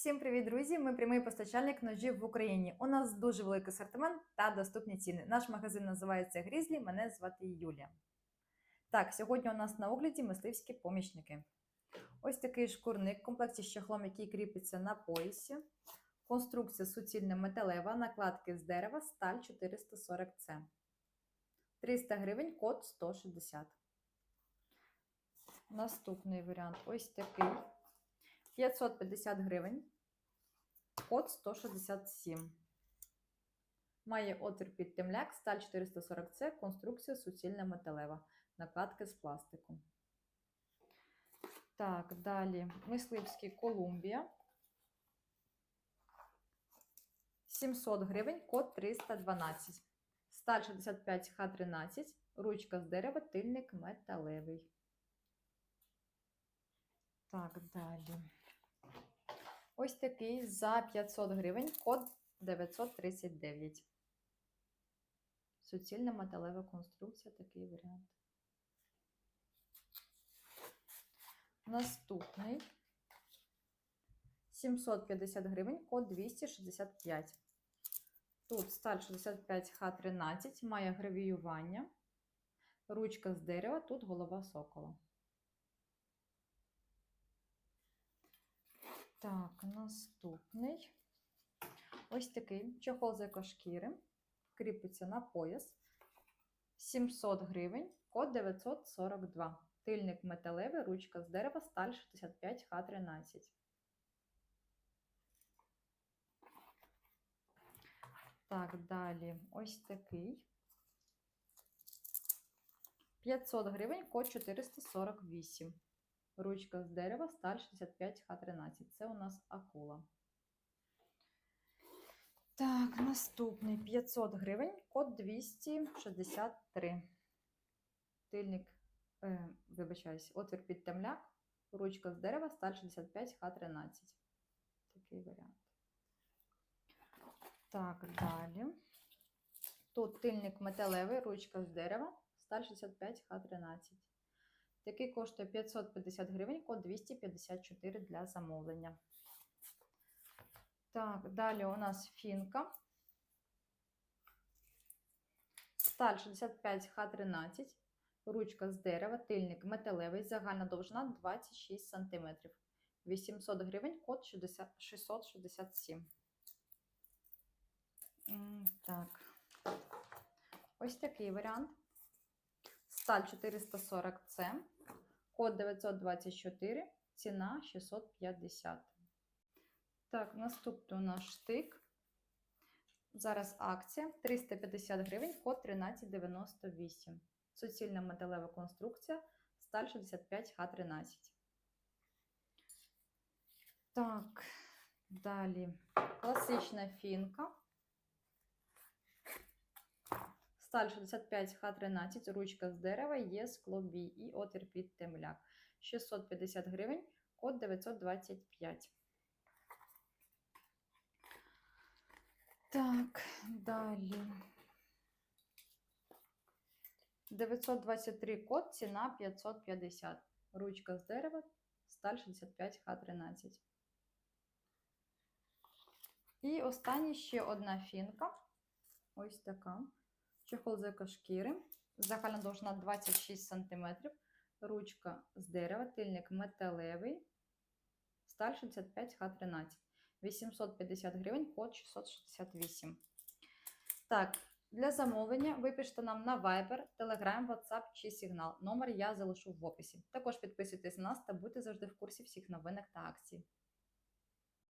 Всім привіт, друзі! Ми прямий постачальник ножів в Україні. У нас дуже великий асортимент та доступні ціни. Наш магазин називається Грізлі. Мене звати Юлія. Так, сьогодні у нас на огляді мисливські помічники. Ось такий шкурник в комплекті з чехлом, який кріпиться на поясі. Конструкція суцільна металева, накладки з дерева, сталь 440C. 300 гривень, код 160. Наступний варіант ось такий. 550 гривень. Код 167. Має отвір під темляк, сталь 440C, конструкція суцільна металева. Накладки з пластику. Так, далі мисливський Колумбія. 700 гривень, код 312. Сталь 65Х13, ручка з дерева, тильник металевий. Так, далі. Ось такий за 500 гривень, код 939. Суцільна металева конструкція, такий варіант. Наступний 750 гривень, код 265. Тут сталь 65Х13, має гравіювання, ручка з дерева, тут голова сокола. Так, наступний. Ось такий чохол з екошкіри. Кріпиться на пояс. 700 гривень, код 942. Тильник металевий, ручка з дерева, сталь 65Х13. Так, далі ось такий. 500 гривень, код 448. Ручка з дерева, сталь 65Х13. Це у нас акула. Так, наступний 500 гривень, код 263. Тильник, е, вибачаюсь, отвір під темляк, ручка з дерева, сталь 65Х13. Такий варіант. Так, далі. Тут тильник металевий, ручка з дерева, сталь 65Х13. Такий коштує 550 гривень, код 254 для замовлення. Так, далі у нас фінка. Сталь 65Х13, ручка з дерева, тильник металевий, загальна довжина 26 см. 800 гривень, код 60 667. Так. Ось такий варіант. Сталь 440C, код 924, ціна 650. Так, наступний у нас штик. Зараз акція 350 гривень, код 1398. Суцільна металева конструкція, сталь 65Х13. Так, далі класична фінка. Сталь 65Х13, ручка з дерева, є склобій і отвір під темляк. 650 гривень, код 925. Так, далі. 923 код, ціна 550. Ручка з дерева, сталь 65Х13. І остання ще одна фінка. Ось така. Чехол з екошкіри. Загальна довжина 26 см. Ручка з дерева, тильник металевий. Сталь 65Х13. 850 гривень, код 668. Так, для замовлення ви пишете нам на Viber, Telegram, WhatsApp чи Signal. Номер я залишу в описі. Також підписуйтесь на нас та будьте завжди в курсі всіх новинок та акцій.